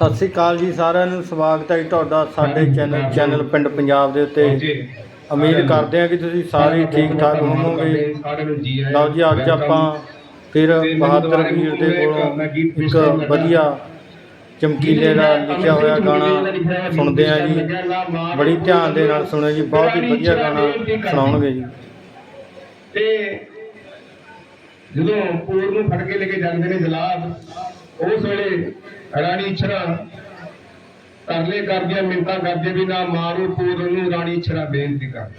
ਸਤਿ ਸ੍ਰੀ ਅਕਾਲ ਜੀ ਸਾਰਿਆਂ ਨੂੰ ਸਵਾਗਤ ਹੈ ਜੀ ਤੁਹਾਡਾ ਸਾਡੇ ਚੈਨਲ ਚੈਨਲ ਪਿੰਡ ਪੰਜਾਬ ਦੇ ਉੱਤੇ। ਉਮੀਦ ਕਰਦੇ ਹਾਂ ਕਿ ਤੁਸੀਂ ਸਾਰੇ ਠੀਕ ਠਾਕ ਹੋਵੋਗੇ। ਲਓ ਜੀ ਅੱਜ ਆਪਾਂ ਫਿਰ ਬਹਾਦਰ ਵੀਰ ਦੇ ਕੋਲੋਂ ਇੱਕ ਵਧੀਆ ਚਮਕੀਲੇ ਦਾ ਲਿਖਿਆ ਹੋਇਆ ਗਾਣਾ ਸੁਣਦੇ ਹਾਂ ਜੀ। ਬੜੀ ਧਿਆਨ ਦੇ ਨਾਲ ਸੁਣਿਓ ਜੀ ਬਹੁਤ ਹੀ ਵਧੀਆ ਗਾਣਾ ਸੁਣਾਉਣਗੇ ਜੀ। ਤੇ ਜਦੋਂ ਪੂਰ ਨੂੰ ਫੜ ਕੇ ਲੈ ਕੇ ਜਾਂਦੇ ਨੇ ਜਲਾਦ ਉਸ ਵੇਲੇ ਰਾਣੀ ਇਛਰਾ ਤਰਲੇ ਕਰਦੀਆਂ ਮਿੰਤਾ ਕਰਦੇ ਵੀ ਨਾ ਮਾਰੂ ਪੂਰ ਨੂੰ ਰਾਣੀ ਇਛਰਾ ਬੇਨਤੀ ਕਰ।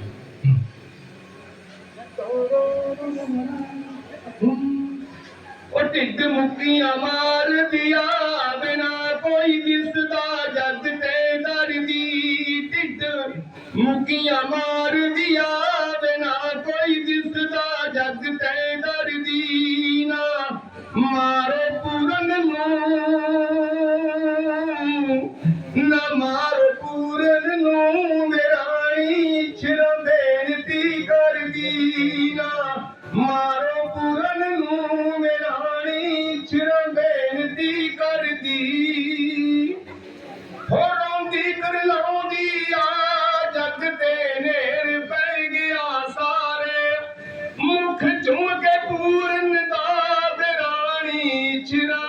ਉਹ ਢਿੱਡ ਮੁਕੀਆਂ ਮਾਰਦੀਆਂ ਬਿਨਾ ਕੋਈ ਦਿਸਦਾ, ਜੱਗ ਤੇ ਡਰਦੀ ਢਿੱਡ ਮੁੱਕੀਆਂ ਮਾਰਦੀਆਂ ਬਿਨਾ ਕੋਈ ਦਿਸਦਾ, ਜੱਗ ਤੇ ਡਰਦੀ ਪੂਰਨ ਮੇਰਾਣੀ ਛਿਰ ਬੇਨਤੀ ਕਰਦੀ ਨਾ। ਮਾਰੋ ਪੂਰਨ ਨੂੰ ਮੇਰਾਣੀ ਛਿਰ ਬੇਨਤੀ ਕਰਦੀ। ਹੋਰੋਂਦੀ ਕਰ ਲਾਉਂਦੀ ਆ, ਜੱਗ ਤੇ ਨੇਰ ਪੈ ਗਿਆ ਸਾਰੇ। ਮੁਖ ਝੁਮ ਕੇ ਪੂਰਨ ਦਾ ਬਿਰਾਣੀ ਚਿਰਾਤਾ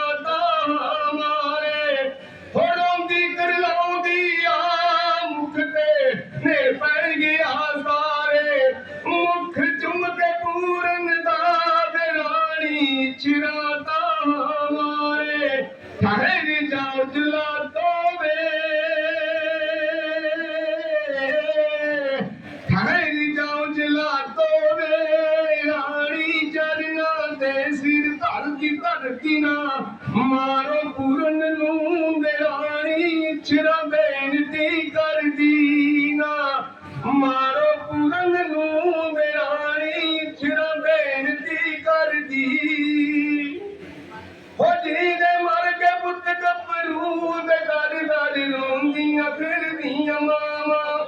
জিরা তাহলে ঠাহের যাও জুলা তো ਗੱਭਰੂ ਦੇ ਦਰ ਦਰ ਰੋਂਦੀਆਂ ਫਿਰਦੀਆਂ ਮਾਵਾਂ।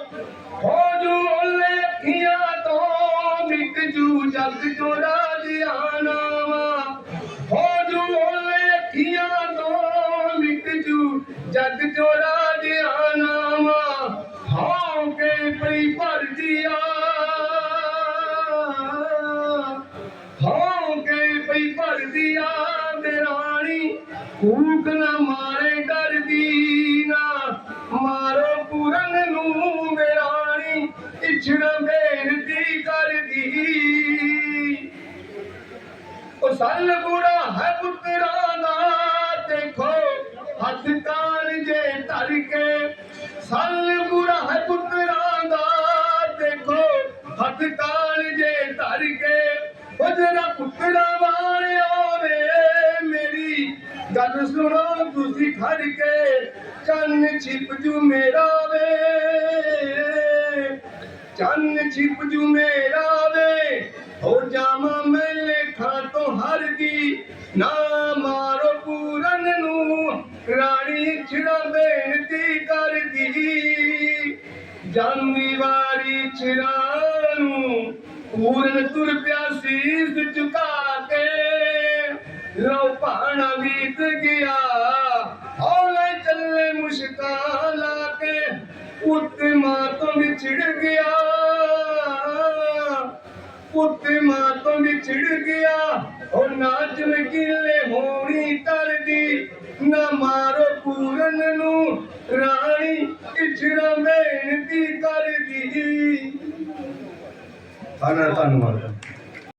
ਹੋ ਜੂ ਓਲੇ ਅੱਖੀਆਂ ਤੋਂ, ਮਿਟ ਜੂ ਜੱਗ ਚੋਰਾ ਦਿਆਨਾਵਾ ਹੋ ਜੂ ਓਲੇ ਅੱਖੀਆਂ ਤੋਂ, ਮਿਟ ਜੂ ਜੱਗ ਚੋਰਾ ਦਿਆਨਾਵਾ ਹੋ ਕੇ ਪਈ ਭਰਜੀਆ। ਹੋ ਕੇ ਪਈ ਭਰਦੀ ਆ ਮੇਰਾਣੀ ਕੂਕ ਨਾ ਮਾਰੇ ਉਹ ਬੁਰਾ ਹੈ ਪੁੱਤਰਾਂ ਦਾ ਦੇਖੋ। ਹੱਥ ਕਾਲ ਜੇ ਧਰ ਕੇ ਸੱਲ ਬੁੜਾ ਹੈ ਪੁੱਤਰਾਂ ਦਾ ਦੇਖੋ। ਹੱਥ ਕਾਲ ਜੇ ਧਰ ਕੇ ਉਹ ਜਰਾ ਪੁੱਤਰਾ ਵਾਲਿਓ ਵੇ ਮੇਰੀ ਗੱਲ ਸੁਣੋ ਤੁਸੀਂ ਖੜ ਕੇ ਚੰਨ ਛਿਪ ਜੂ ਮੇਰਾ ਵੇ। ਚੰਨ ਛਿਪ ਜੂ ਮੇਰਾ ਵੇ ਹੋ ਜਾਵਾਂ ਮੈਂ ਲੇਖਾਂ ਤੋਂ ਹਰ ਦੀ ਨਾ ਮਾਰੋ ਪੂਰਨ ਨੂੰ। ਰਾਣੀ ਛਿੜਾ ਬੇਨਤੀ ਕਰਦੀ। ਜਾਂਦੀ ਵਾਰੀ ਛਿੜਾ ਨੂੰ ਪੂਰਨ ਤੁਰ ਪਿਆ ਸੀਸ ਝੁਕਾ ਕੇ। ਲੋ ਪਾਣਾ ਬੀਤ ਗਿਆ, ਹੌਲੇ ਚੱਲੇ ਮੁਸ਼ਕਾਂ ਲਾ ਕੇ। ਪੁੱਤ ਮਾਂ ਤੋਂ ਵਿਛੜ ਗਿਆ ਪੁੱਤ ਮਾਂ ਤੋਂ ਵਿਛੜ ਗਿਆ। ਉਹ ਨਾਚ ਵਕੀਲੇ ਹੋਣੀ ਤਰਦੀ ਨਾ ਮਾਰੋ ਪੂਰਨ ਨੂੰ, ਰਾਣੀ ਇਛੜਾ ਬੇਨਤੀ ਕਰਦੀ। ਧੰਨਵਾਦ ਧੰਨਵਾਦ।